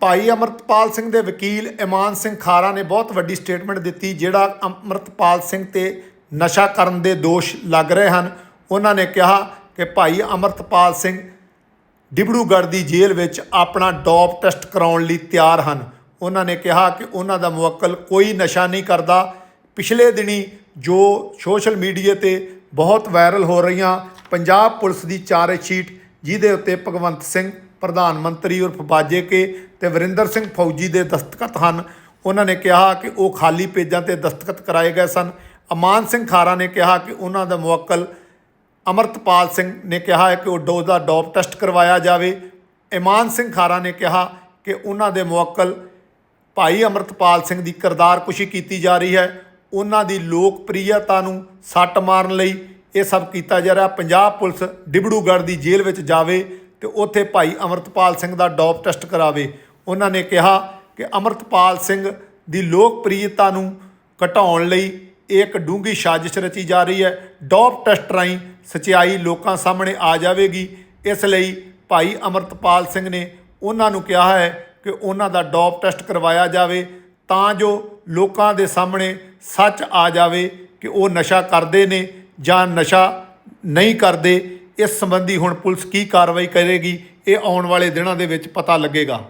ਭਾਈ ਅਮਰਤਪਾਲ ਸਿੰਘ ਦੇ ਵਕੀਲ ਇਮਾਨ ਸਿੰਘ ਖਾਰਾ ਨੇ ਬਹੁਤ ਵੱਡੀ ਸਟੇਟਮੈਂਟ ਦਿੱਤੀ, ਜਿਹੜਾ ਅਮਰਤਪਾਲ ਸਿੰਘ ਤੇ ਨਸ਼ਾ ਕਰਨ ਦੇ ਦੋਸ਼ ਲੱਗ ਰਹੇ ਹਨ। ਉਹਨਾਂ ਨੇ ਕਿਹਾ ਕਿ ਭਾਈ ਅਮਰਤਪਾਲ ਸਿੰਘ ਡਿਬੜੂਗੜ੍ਹ ਦੀ ਜੇਲ੍ਹ ਵਿੱਚ ਆਪਣਾ ਡੋਪ ਟੈਸਟ ਕਰਾਉਣ ਲਈ ਤਿਆਰ ਹਨ। ਉਹਨਾਂ ਨੇ ਕਿਹਾ ਕਿ ਉਹਨਾਂ ਦਾ ਮੁਵੱਕਲ ਕੋਈ ਨਸ਼ਾ ਨਹੀਂ ਕਰਦਾ। ਪਿਛਲੇ ਦਿਨੀ ਜੋ ਸੋਸ਼ਲ ਮੀਡੀਆ ਤੇ ਬਹੁਤ ਵਾਇਰਲ ਹੋ ਰਹੀਆਂ ਪੰਜਾਬ ਪੁਲਿਸ ਦੀ ਚਾਰਜ ਸ਼ੀਟ, ਜਿਹਦੇ ਉੱਤੇ ਭਗਵੰਤ ਸਿੰਘ ਪ੍ਰਧਾਨ ਮੰਤਰੀ ਉਰਫ ਬਾਜੇ ਕੇ ਤੇ ਵਰਿੰਦਰ ਸਿੰਘ ਫੌਜੀ ਦੇ ਦਸਤਖਤ ਹਨ। ਉਹਨਾਂ ਨੇ ਕਿਹਾ ਕਿ ਉਹ ਖਾਲੀ ਪੇਜਾਂ ਤੇ ਦਸਤਖਤ ਕਰਾਏ ਗਏ ਸਨ। ਅਮਾਨ ਸਿੰਘ ਖਾਰਾ ਨੇ ਕਿਹਾ ਕਿ ਉਹਨਾਂ ਦਾ ਮੁਵੱਕਲ ਅਮਰਤਪਾਲ ਸਿੰਘ ਨੇ ਕਿਹਾ ਹੈ ਕਿ ਉਹ ਡੋਜ਼ ਦਾ ਡੋਪ ਟੈਸਟ ਕਰਵਾਇਆ ਜਾਵੇ। ਇਮਾਨ ਸਿੰਘ ਖਾਰਾ ਨੇ ਕਿਹਾ ਕਿ ਉਹਨਾਂ ਦੇ ਮੁਵੱਕਲ ਭਾਈ ਅਮਰਤਪਾਲ ਸਿੰਘ ਦੀ ਕਿਰਦਾਰਕੁਸ਼ੀ ਕੀਤੀ ਜਾ ਰਹੀ ਹੈ। ਉਹਨਾਂ ਦੀ ਲੋਕਪ੍ਰਿਯਤਾ ਨੂੰ ਸੱਟ ਮਾਰਨ ਲਈ ਇਹ ਸਭ ਕੀਤਾ ਜਾ ਰਿਹਾ। ਪੰਜਾਬ ਪੁਲਿਸ ਡਿਬੜੂਗੜ੍ਹ ਦੀ ਜੇਲ੍ਹ ਵਿੱਚ ਜਾਵੇ ਤੇ ਉੱਥੇ ਭਾਈ ਅਮਰਤਪਾਲ ਸਿੰਘ ਦਾ ਡੋਪ ਟੈਸਟ ਕਰਾਵੇ। ਉਹਨਾਂ ਨੇ ਕਿਹਾ ਕਿ ਅਮਰਤਪਾਲ ਸਿੰਘ ਦੀ ਲੋਕਪ੍ਰਿਯਤਾ ਨੂੰ ਘਟਾਉਣ ਲਈ ਇਹ ਇੱਕ ਡੂੰਘੀ ਸਾਜ਼ਿਸ਼ ਰਚੀ ਜਾ ਰਹੀ ਹੈ। ਡੋਪ ਟੈਸਟ ਰਾਹੀਂ ਸਚਾਈ ਲੋਕਾਂ ਸਾਹਮਣੇ ਆ ਜਾਵੇਗੀ। ਇਸ ਲਈ ਭਾਈ ਅਮਰਤਪਾਲ ਸਿੰਘ ਨੇ ਉਹਨਾਂ ਨੂੰ ਕਿਹਾ ਹੈ ਕਿ ਉਹਨਾਂ ਦਾ ਡੋਪ ਟੈਸਟ ਕਰਵਾਇਆ ਜਾਵੇ ਤਾਂ ਜੋ ਲੋਕਾਂ ਦੇ ਸਾਹਮਣੇ ਸੱਚ ਆ ਜਾਵੇ ਕਿ ਉਹ ਨਸ਼ਾ ਕਰਦੇ ਨੇ ਜਾਂ ਨਸ਼ਾ ਨਹੀਂ ਕਰਦੇ। ਇਸ ਸੰਬੰਧੀ ਹੁਣ ਪੁਲਿਸ ਕੀ ਕਾਰਵਾਈ ਕਰੇਗੀ, ਇਹ ਆਉਣ ਵਾਲੇ ਦਿਨਾਂ ਦੇ ਵਿੱਚ ਪਤਾ ਲੱਗੇਗਾ।